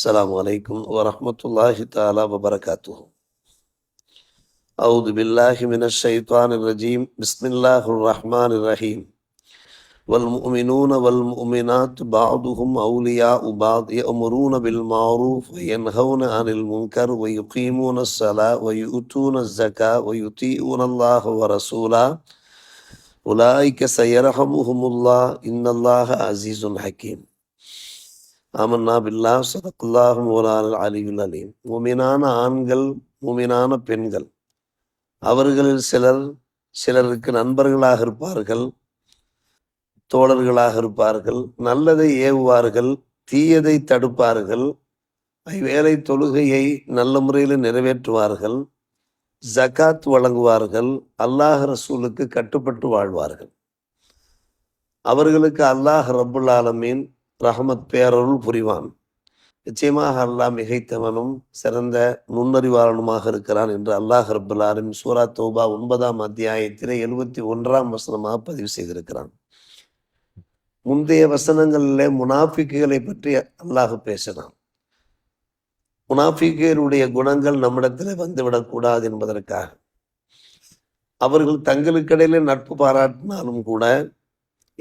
السلام عليكم ورحمة الله تعالى وبركاته. أعوذ بالله من الشيطان الرجيم. بسم الله الرحمن الرحيم. والمؤمنون والمؤمنات بعضهم أولياء بعض يأمرون بالمعروف وينهون عن المنكر ويقيمون الصلاة ويؤتون الزكاة ويطيعون الله ورسوله. أولئك سيرحمهم الله. إن الله عزيز حكيم. ஆமன்னா பில்லா சதக்குல்லாஹ் மூலான அலிவில் அலீம். மூமினான ஆண்கள் மூமினான பெண்கள். அவர்களில் சிலர் சிலருக்கு நண்பர்களாக இருப்பார்கள் தோழர்களாக இருப்பார்கள் நல்லதை ஏவுவார்கள் தீயதை தடுப்பார்கள் வேலை தொழுகையை நல்ல முறையில் நிறைவேற்றுவார்கள் ஜகாத் வழங்குவார்கள் அல்லாஹ் ரசூலுக்கு கட்டுப்பட்டு வாழ்வார்கள். அவர்களுக்கு அல்லாஹ் ரபுல் ஆலமீன் ரஹமத் பேரருள் புரிவான். நிச்சயமாக அல்லாஹ் மிகைத்தவனும் சிறந்த நுண்ணறிவாளனுமாக இருக்கிறான் என்று அல்லாஹ் ரபுல் ஆலமின் சூரா தௌபா ஒன்பதாம் அத்தியாயத்திலே எழுபத்தி ஒன்றாம் வசனமாக பதிவு செய்திருக்கிறான். முந்தைய வசனங்களிலே முனாஃபிக்குகளை பற்றி அல்லாஹ் பேசினான். முனாஃபிக்குடைய குணங்கள் நம்மிடத்தில் வந்துவிடக்கூடாது என்பதற்காக. அவர்கள் தங்களுக்கிடையிலே நட்பு பாராட்டினாலும் கூட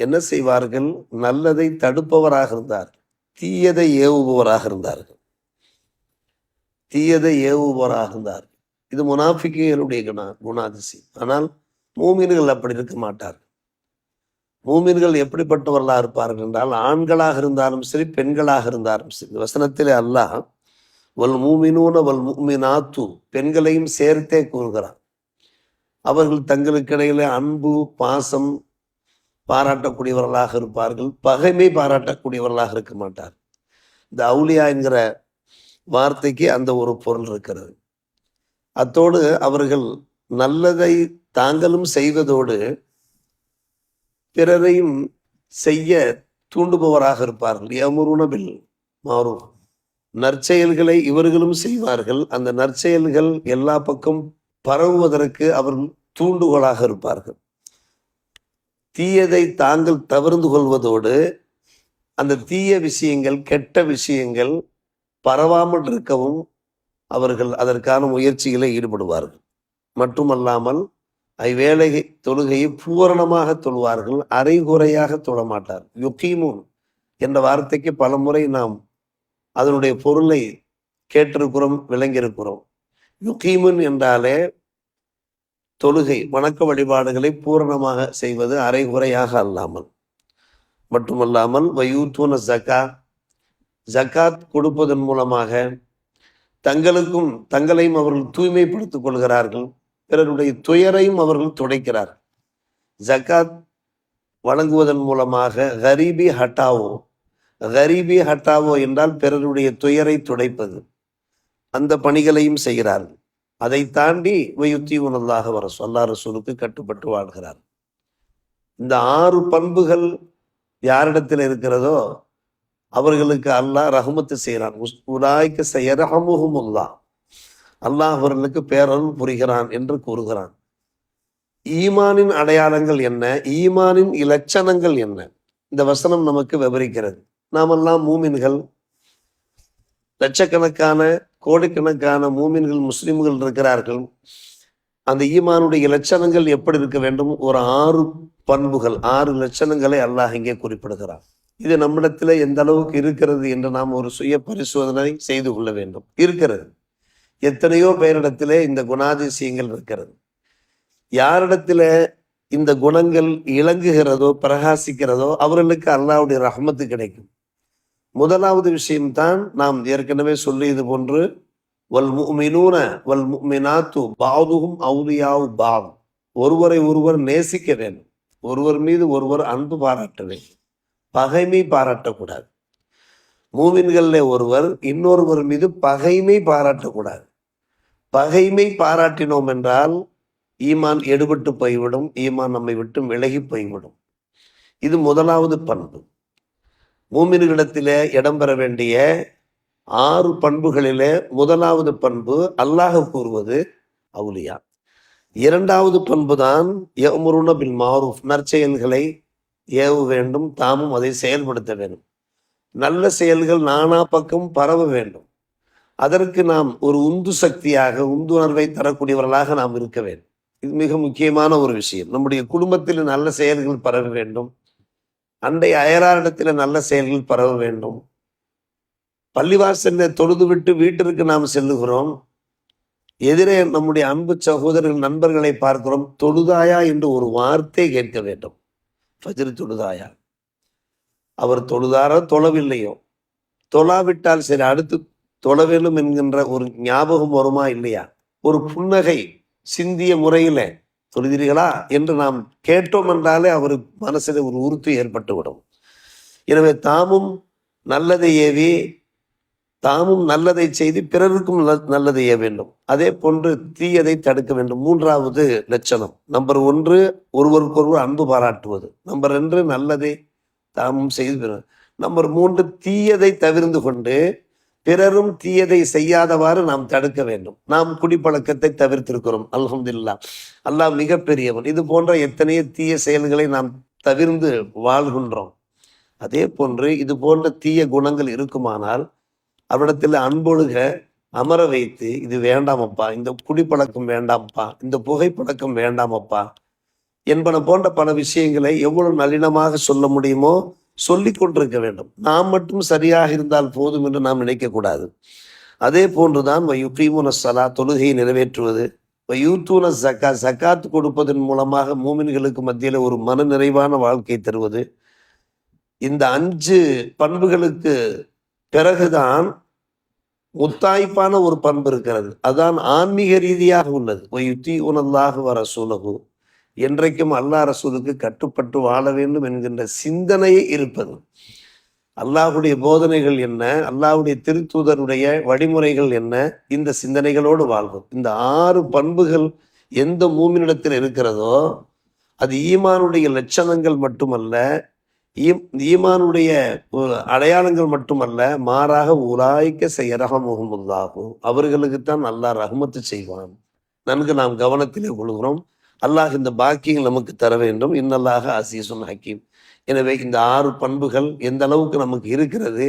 என்ன செய்வார்கள்? நல்லதை தடுப்பவராக இருந்தார் தீயதை ஏவுபவராக இருந்தார்கள். தீயதை ஏவுபவராக இருந்தார் இது முனாஃபிக்குகளுடைய குணா குணாதிசயம் ஆனால் மூமின்கள் அப்படி இருக்க மாட்டார்கள். மூமின்கள் எப்படிப்பட்டவர்களாக இருப்பார்கள் என்றால் ஆண்களாக இருந்தாலும் சரி பெண்களாக இருந்தாலும் சரி. வசனத்திலே அல்லாஹ் வல் மூமினூன வல் மூமினாத்து பெண்களையும் சேர்த்தே கூறுகிறார் அவர்கள் தங்களுக்கு இடையில அன்பு பாசம் பாராட்டக்கூடியவர்களாக இருப்பார்கள். பகைமை பாராட்டக்கூடியவர்களாக இருக்க மாட்டார். இந்த அவுலியா என்கிற வார்த்தைக்கு அந்த ஒரு பொருள் இருக்கிறது. அத்தோடு அவர்கள் நல்லதை தாங்களும் செய்வதோடு பிறரையும் செய்ய தூண்டுபவராக இருப்பார்கள். யமுருணபில் மாறும் நற்செயல்களை இவர்களும் செய்வார்கள். அந்த நற்செயல்கள் எல்லா பக்கம் பரவுவதற்கு அவர்கள் தூண்டுகோலாக இருப்பார்கள். தீயதை தாங்கள் தவிர்ந்து கொள்வதோடு அந்த தீய விஷயங்கள் கெட்ட விஷயங்கள் பரவாமல் இருக்கவும் அவர்கள் அதற்கான முயற்சிகளை ஈடுபடுவார்கள். மட்டுமல்லாமல் ஐவேளை தொழுகையை பூரணமாக தொழுவார்கள் அரைகுறையாக தொழமாட்டார் யுக்கீமுன் என்ற வார்த்தைக்கு பல முறை நாம் அதனுடைய பொருளை கேட்டிருக்கிறோம் விளங்கியிருக்கிறோம். யுக்கீமுன் என்றாலே தொழுகை வணக்க வழிபாடுகளை பூரணமாக செய்வது அரைகுறையாக அல்லாமல். மட்டுமல்லாமல் வயூத்தூன ஜக்கா ஜக்காத் கொடுப்பதன் மூலமாக தங்களுக்கும் தங்களையும் அவர்கள் தூய்மைப்படுத்திக் கொள்கிறார்கள். பிறருடைய துயரையும் அவர்கள் துடைக்கிறார் ஜக்காத் வழங்குவதன் மூலமாக கரீபி ஹட்டாவோ கரீபி ஹட்டாவோ என்றால் பிறருடைய துயரை துடைப்பது. அந்த பணிகளையும் செய்கிறார்கள். அதை தாண்டி வயுத்தி உணர்ந்தாக வர சொல்லா ரசூலுக்கு கட்டுப்பட்டு வாழ்கிறார். இந்த ஆறு பண்புகள் யாரிடத்தில் இருக்கிறதோ அவர்களுக்கு அல்லாஹ் ரஹமத்து செய்கிறான். உலாய்க்கு செய்யரஹமுகுமுல்லா அல்லாஹ் அவர்களுக்கு பேரருள் புரிகிறான் என்று கூறுகிறான். ஈமானின் அடையாளங்கள் என்ன? ஈமானின் இலட்சணங்கள் என்ன? இந்த வசனம் நமக்கு விவரிக்கிறது. நாமெல்லாம் மூமின்கள். லட்சக்கணக்கான கோடிக்கணக்கான மூமின்கள் முஸ்லீம்கள் இருக்கிறார்கள். அந்த ஈமானுடைய லட்சணங்கள் எப்படி இருக்க வேண்டும்? ஒரு ஆறு பண்புகள் ஆறு லட்சணங்களை அல்லாஹ் இங்கே குறிப்பிடுகிறார். இது நம்மிடத்தில் எந்த அளவுக்கு இருக்கிறது என்று நாம் ஒரு சுய பரிசோதனை செய்து கொள்ள வேண்டும். இருக்கிறது. எத்தனையோ பேரிடத்திலே இந்த குணாதிசயங்கள் இருக்கிறது. யாரிடத்துல இந்த குணங்கள் இளங்குகிறதோ பிரகாசிக்கிறதோ அவர்களுக்கு அல்லாவுடைய ரஹமத்து கிடைக்கும். முதலாவது விஷயம்தான் நாம் ஏற்கனவே சொல்லியது போன்று வல் முமினூன வல் முமினாத்து பாதுகும் அவுதியாவு பாவ் ஒருவரை ஒருவர் நேசிக்க வேண்டும். ஒருவர் மீது ஒருவர் அன்பு பாராட்ட வேண்டும். பகைமை பாராட்டக்கூடாது. மூவின்களில் ஒருவர் இன்னொருவர் மீது பகைமை பாராட்டக்கூடாது. பகைமை பாராட்டினோம் என்றால் ஈமான் எடுபட்டு போய்விடும் ஈமான் நம்மை விட்டு விலகி போய்விடும். இது முதலாவது பண்பு. மூமின்களிடத்திலே இடம்பெற வேண்டிய ஆறு பண்புகளிலே முதலாவது பண்பு அல்லாஹ் கூறுவது அவுலியா. இரண்டாவது பண்பு தான் பின் மாரூஃப் நற்செயல்களை ஏவ வேண்டும் தாமும் அதை செயல்படுத்த வேண்டும். நல்ல செயல்கள் நானா பக்கம் பரவ வேண்டும். அதற்கு நாம் ஒரு உந்து சக்தியாக உந்துணர்வை தரக்கூடியவர்களாக நாம் இருக்க வேண்டும். இது மிக முக்கியமான ஒரு விஷயம். நம்முடைய குடும்பத்தில் நல்ல செயல்கள் பரவ வேண்டும். அண்டை அயலாரிடத்தில் நல்ல செயல்கள் பரவ வேண்டும். பள்ளிவாசல்ல தொழுது விட்டு வீட்டிற்கு நாம் செல்லுகிறோம். எதிரே நம்முடைய அன்பு சகோதரர்கள் நண்பர்களை பார்க்கிறோம். தொழுதாயா என்று ஒரு வார்த்தை கேட்க வேண்டும். ஃபஜ்ரு தொழுதாயா? அவர் தொழுதாரோ தொழவில்லையோ? தொழாவிட்டால் சரி அடுத்து தொழ வேண்டும் என்கின்ற ஒரு ஞாபகம் வருமா இல்லையா? ஒரு புன்னகை சிந்திய முறையில் சொல்கிறீர்களா என்று நாம் கேட்டோம் என்றாலே அவருக்கு மனசில் ஒரு உறுத்து ஏற்பட்டுவிடும் எனவே தாமும் நல்லதை ஏவி தாமும் நல்லதை செய்து பிறருக்கும் நல்லதை ஏ வேண்டும். அதே போன்று தீயதை தடுக்க வேண்டும். மூன்றாவது லட்சணம். நம்பர் ஒன்று ஒருவருக்கொருவர் அன்பு பாராட்டுவது. நம்பர் ரெண்டு நல்லதை தாமும் செய்து நம்பர் மூன்று தீயதை தவிர்ந்து கொண்டு பிறரும் தீயதை செய்யாதவாறு நாம் தடுக்க வேண்டும். நாம் குடிப்பழக்கத்தை தவிர்த்திருக்கிறோம். அல்ஹம்துலில்லாஹ் அல்லாஹ் மிகப்பெரியவன். இது போன்ற எத்தனையோ தீய செயல்களை நாம் தவிர்ந்து வாழ்கின்றோம். அதே போன்று இது போன்ற தீய குணங்கள் இருக்குமானால் அவரிடத்தில் அன்பொழுக அமர வைத்து இது வேண்டாமப்பா. இந்த குடிப்பழக்கம் வேண்டாம்ப்பா. இந்த புகைப்பழக்கம் வேண்டாமப்பா. என்பன போன்ற பல விஷயங்களை எவ்வளவு நளினமாக சொல்ல முடியுமோ சொல்லிக் கொண்டிருக்க வேண்டும். நாம் மட்டும் சரியாக இருந்தால் போதும் என்று நாம் நினைக்கக்கூடாது அதே போன்றுதான் வயுகீமுன சலா தொழுகையை நிறைவேற்றுவது. வயூத்தூன சக்கா சக்காத்து கொடுப்பதன் மூலமாக மூமின்களுக்கு மத்தியில் ஒரு மன நிறைவான வாழ்க்கை தருவது. இந்த அஞ்சு பண்புகளுக்கு பிறகுதான் முத்தாய்ப்பான ஒரு பண்பு இருக்கிறது. அதான் ஆன்மீக ரீதியாக உள்ளது. யுத்தி உணர்ந்தாக வர சூலகு என்றைக்கும் அல்லாஹ் ரசூலுக்கு கட்டுப்பட்டு வாழ வேண்டும் என்கின்ற சிந்தனையே இருப்பது. அல்லாஹுடைய போதனைகள் என்ன? அல்லாஹுடைய திருத்தூதருடைய வழிமுறைகள் என்ன? இந்த சிந்தனைகளோடு வாழ்வோம். இந்த ஆறு பண்புகள் எந்த மூமினிடத்தில் இருக்கிறதோ அது ஈமானுடைய லட்சணங்கள் மட்டுமல்ல ஈம்- ஈமானுடைய அடையாளங்கள் மட்டுமல்ல மாறாக உலாய்க்க செய்யரகமுகமுல்லாகும் அவர்களுக்குத்தான் அல்லாஹ் ரஹமத்து செய்வான். நன்கு நாம் கவனத்திலே கொள்கிறோம். அல்லாஹ் இந்த பாக்கியங்கள் நமக்கு தர வேண்டும். இன்னல்லாக அசீசுன் ஹக்கீம். எனவே இந்த ஆறு பண்புகள் எந்த அளவுக்கு நமக்கு இருக்கிறது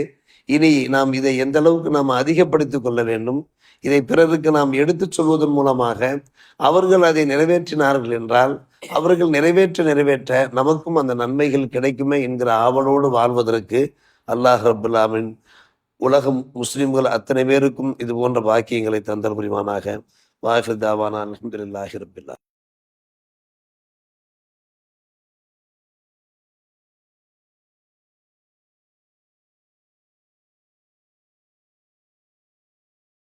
இனி நாம் இதை எந்த அளவுக்கு நாம் அதிகப்படுத்திக் கொள்ள வேண்டும் இதை பிறருக்கு நாம் எடுத்துச் சொல்வதன் மூலமாக அவர்கள் அதை நிறைவேற்றினார்கள் என்றால் அவர்கள் நிறைவேற்ற நிறைவேற்ற நமக்கும் அந்த நன்மைகள் கிடைக்குமே என்கிற ஆவலோடு வாழ்வதற்கு அல்லாஹ் ரபுல்லாமின் உலகம் முஸ்லிம்கள் அத்தனை பேருக்கும் இது போன்ற பாக்கியங்களை தந்தல் புரிவானாக. வாஹிர் தாவானா அலமதுல்லாஹி ரபில்லா